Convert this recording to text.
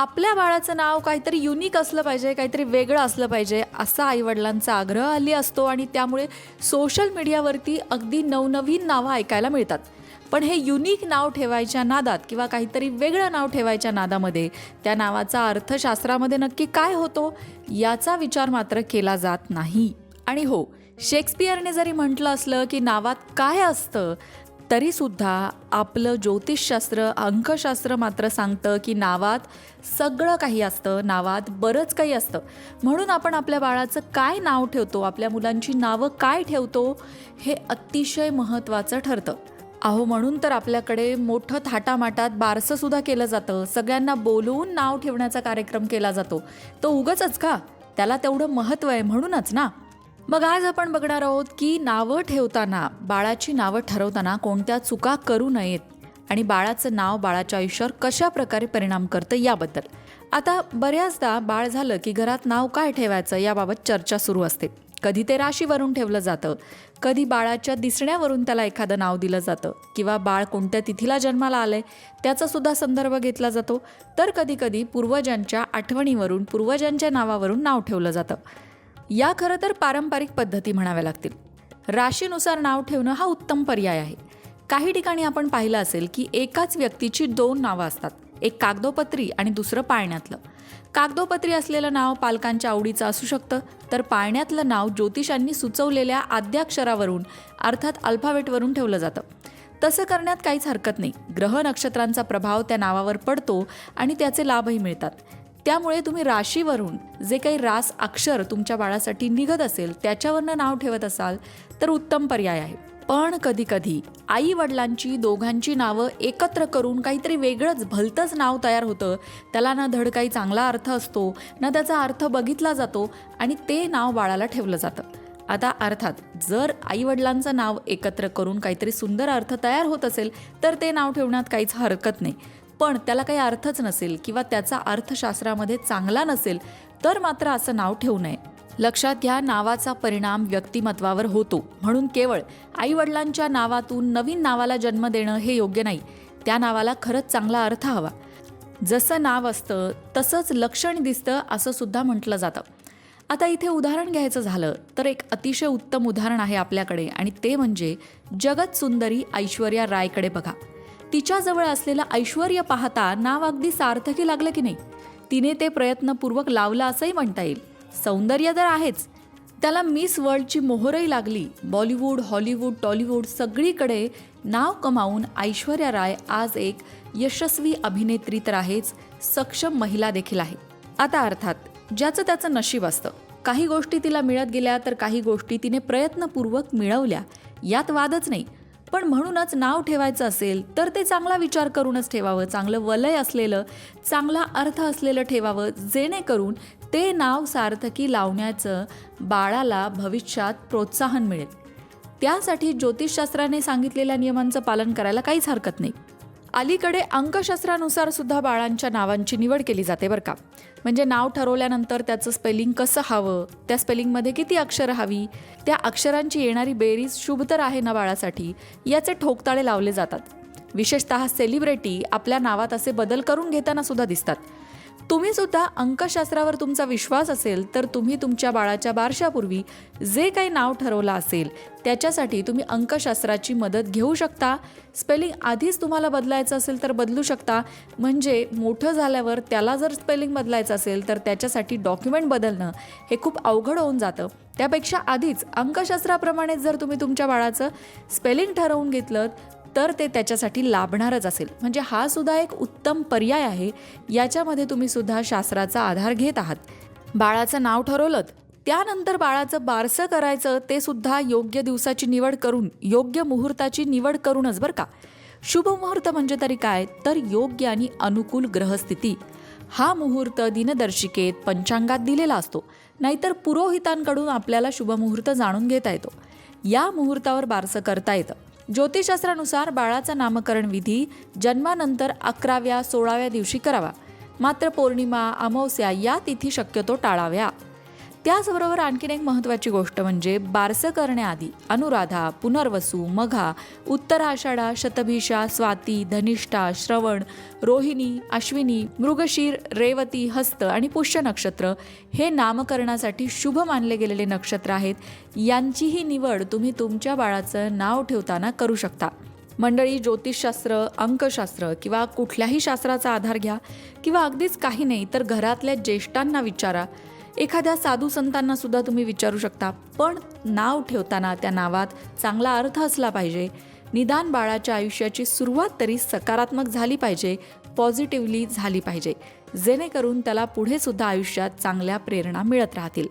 आपल्या बाळाचं नाव काहीतरी युनिक असलं पाहिजे काहीतरी वेगळं असलं पाहिजे असा आईवडिलांचा आग्रह हल्ली असतो आणि त्यामुळे सोशल मीडियावरती अगदी नवनवीन नावं ऐकायला मिळतात. पण हे युनिक नाव ठेवायच्या नादात किंवा काहीतरी वेगळं नाव ठेवायच्या नादामध्ये त्या नावाचा अर्थशास्त्रामध्ये नक्की काय होतो याचा विचार मात्र केला जात नाही. आणि हो शेक्सपियरने जरी म्हटलं असलं की नावात काय असतं तरीसुद्धा आपलं ज्योतिषशास्त्र अंकशास्त्र मात्र सांगतं की नावात सगळं काही असतं नावात बरंच काही असतं. म्हणून आपण आपल्या बाळाचं काय नाव ठेवतो आपल्या मुलांची नावं काय ठेवतो हे अतिशय महत्त्वाचं ठरतं. अहो म्हणून तर आपल्याकडे मोठं थाटामाटात बारसंसुद्धा केलं जातं. सगळ्यांना बोलवून नाव ठेवण्याचा कार्यक्रम केला जातो. तो उगचच का? त्याला तेवढं महत्त्व आहे म्हणूनच ना? मग आज आपण बघणार आहोत की नावं ठेवताना बाळाची नावं ठरवताना कोणत्या चुका करू नयेत आणि बाळाचं नाव बाळाच्या आयुष्यावर कशा प्रकारे परिणाम करतं याबद्दल. आता बऱ्याचदा बाळ झालं की घरात नाव काय ठेवायचं याबाबत चर्चा सुरू असते. कधी ते राशीवरून ठेवलं जातं कधी बाळाच्या दिसण्यावरून त्याला एखादं नाव दिलं जातं किंवा बाळ कोणत्या तिथीला जन्माला आलंय त्याचासुद्धा संदर्भ घेतला जातो. तर कधीकधी पूर्वजांच्या आठवणीवरून पूर्वजांच्या नावावरून नाव ठेवलं जातं. या खरं तर पारंपरिक पद्धती म्हणाव्या लागतील. राशीनुसार नाव ठेवणं हा उत्तम पर्याय आहे. काही ठिकाणी आपण पाहिलं असेल की एकाच व्यक्तीची दोन नावं असतात. एक कागदोपत्री आणि दुसरं पाळण्यातलं. कागदोपत्री असलेलं नाव पालकांच्या आवडीचं असू शकतं तर पाळण्यातलं नाव ज्योतिषांनी सुचवलेल्या आद्याक्षरावरून अर्थात अल्फावेटवरून ठेवलं जातं. तसं करण्यात काहीच हरकत नाही. ग्रह नक्षत्रांचा प्रभाव त्या नावावर पडतो आणि त्याचे लाभही मिळतात. त्यामुळे तुम्ही राशीवरून जे काही रास अक्षर तुमच्या बाळासाठी निघत असेल त्याच्यावरनं नाव ठेवत असाल तर उत्तम पर्याय आहे. पण कधी कधी आई वडिलांची दोघांची नावं एकत्र करून काहीतरी वेगळंच भलतंच नाव तयार होतं. त्याला ना धड काही चांगला अर्थ असतो ना त्याचा अर्थ बघितला जातो आणि ते नाव बाळाला ठेवलं जातं. आता अर्थात जर आई वडिलांचं नाव एकत्र करून काहीतरी सुंदर अर्थ तयार होत असेल तर ते नाव ठेवण्यात काहीच हरकत नाही. पण त्याला काही अर्थच नसेल किंवा त्याचा अर्थशास्त्रामध्ये चांगला नसेल तर मात्र असं नाव ठेवू नये. लक्षात घ्या नावाचा परिणाम व्यक्तिमत्वावर होतो. म्हणून केवळ आई वडिलांच्या नावातून नवीन नावाला जन्म देणं हे योग्य नाही. त्या नावाला खरंच चांगला अर्थ हवा. जसं नाव असतं तसंच लक्षण दिसतं असं सुद्धा म्हटलं जातं. आता इथे उदाहरण घ्यायचं झालं तर एक अतिशय उत्तम उदाहरण आहे आपल्याकडे आणि ते म्हणजे जगत सुंदरी ऐश्वर्या रायकडे बघा. तिच्याजवळ असलेलं ऐश्वर्य पाहता नाव अगदी सार्थकी लागलं की नाही? तिने ते प्रयत्नपूर्वक लावलं असंही म्हणता येईल. सौंदर्य तर आहेच. त्याला मिस वर्ल्डची मोहरही लागली. बॉलिवूड हॉलिवूड टॉलिवूड सगळीकडे नाव कमावून ऐश्वर्या राय आज एक यशस्वी अभिनेत्री तर आहेच सक्षम महिला देखील आहे. आता अर्थात ज्याचं त्याचं नशीब असतं. काही गोष्टी तिला मिळत गेल्या तर काही गोष्टी तिने प्रयत्नपूर्वक मिळवल्या. यात वादच नाही. पण म्हणूनच नाव ठेवायचं असेल तर ते चांगला विचार करूनच ठेवावं. चांगलं वलय असलेलं चांगला अर्थ असलेलं ठेवावं जेणेकरून ते नाव सार्थकी लावण्याचं बाळाला भविष्यात प्रोत्साहन मिळेल. त्यासाठी ज्योतिषशास्त्राने सांगितलेल्या नियमांचं पालन करायला काहीच हरकत नाही. अलीकडे अंकशास्त्रानुसार सुद्धा बाळांच्या नावांची निवड केली जाते बरं का. म्हणजे नाव ठरवल्यानंतर त्याचं स्पेलिंग कसं हवं त्या स्पेलिंगमध्ये किती अक्षरं हवी त्या अक्षरांची येणारी बेरीज शुभ तर आहे ना बाळासाठी याचे ठोकताळे लावले जातात. विशेषतः सेलिब्रिटी आपल्या नावात असे बदल करून घेताना सुद्धा दिसतात. तुम्ही सुद्धा अंकशास्त्रावर तुमचा विश्वास असेल तर तुम्ही तुमच्या बाळाच्या बारशापूर्वी जे काही नाव ठरवलं असेल त्याच्यासाठी तुम्ही अंकशास्त्राची मदत घेऊ शकता. स्पेलिंग आधीच तुम्हाला बदलायचं असेल तर बदलू शकता. म्हणजे मोठं झाल्यावर त्याला जर स्पेलिंग बदलायचं असेल तर त्याच्यासाठी डॉक्युमेंट बदलणं हे खूप अवघड होऊन जातं. त्यापेक्षा आधीच अंकशास्त्राप्रमाणे जर तुम्ही तुमच्या बाळाचं स्पेलिंग ठरवून घेतलं तर ते त्याच्यासाठी लाभणारच असेल. म्हणजे हा सुद्धा एक उत्तम पर्याय आहे. याच्यामध्ये तुम्ही सुद्धा शास्त्राचा आधार घेत आहात. बाळाचं नाव ठरवलं त्यानंतर बाळाचं बारसं करायचं ते सुद्धा योग्य दिवसाची निवड करून योग्य मुहूर्ताची निवड करूनच बरं का. शुभ मुहूर्त म्हणजे तरी काय? तर योग्य आणि अनुकूल ग्रहस्थिती. हा मुहूर्त दिनदर्शिकेत पंचांगात दिलेला असतो. नाहीतर पुरोहितांकडून आपल्याला शुभमुहूर्त जाणून घेता येतो. या मुहूर्तावर बारसं करता येतं. ज्योतिषशास्त्रानुसार बाळाचा नामकरण विधी जन्मानंतर अकराव्या सोळाव्या दिवशी करावा. मात्र पौर्णिमा अमावस्या या तिथी शक्यतो टाळाव्या. त्याचबरोबर आणखीन एक महत्त्वाची गोष्ट म्हणजे बारसं करण्याआधी अनुराधा पुनर्वसू मघा उत्तर आषाढा शतभिषा स्वाती धनिष्ठा श्रवण रोहिणी अश्विनी मृगशीर रेवती हस्त आणि पुष्य नक्षत्र हे नामकरणासाठी शुभ मानले गेलेले नक्षत्र आहेत. यांचीही निवड तुम्ही तुमच्या बाळाचं नाव ठेवताना करू शकता. मंडळी ज्योतिषशास्त्र अंकशास्त्र किंवा कुठल्याही शास्त्राचा आधार घ्या किंवा अगदीच काही नाही तर घरातल्या ज्येष्ठांना विचारा. एखाद्या साधू संतांना सुद्धा तुम्ही विचारू शकता. पण नाव ठेवताना त्या नावात चांगला अर्थ असला पाहिजे. निदान बाळाच्या आयुष्याची सुरुवात तरी सकारात्मक झाली पाहिजे पॉझिटिव्हली झाली पाहिजे. जेणेकरून त्याला पुढे सुद्धा आयुष्यात चांगल्या प्रेरणा मिळत राहतील.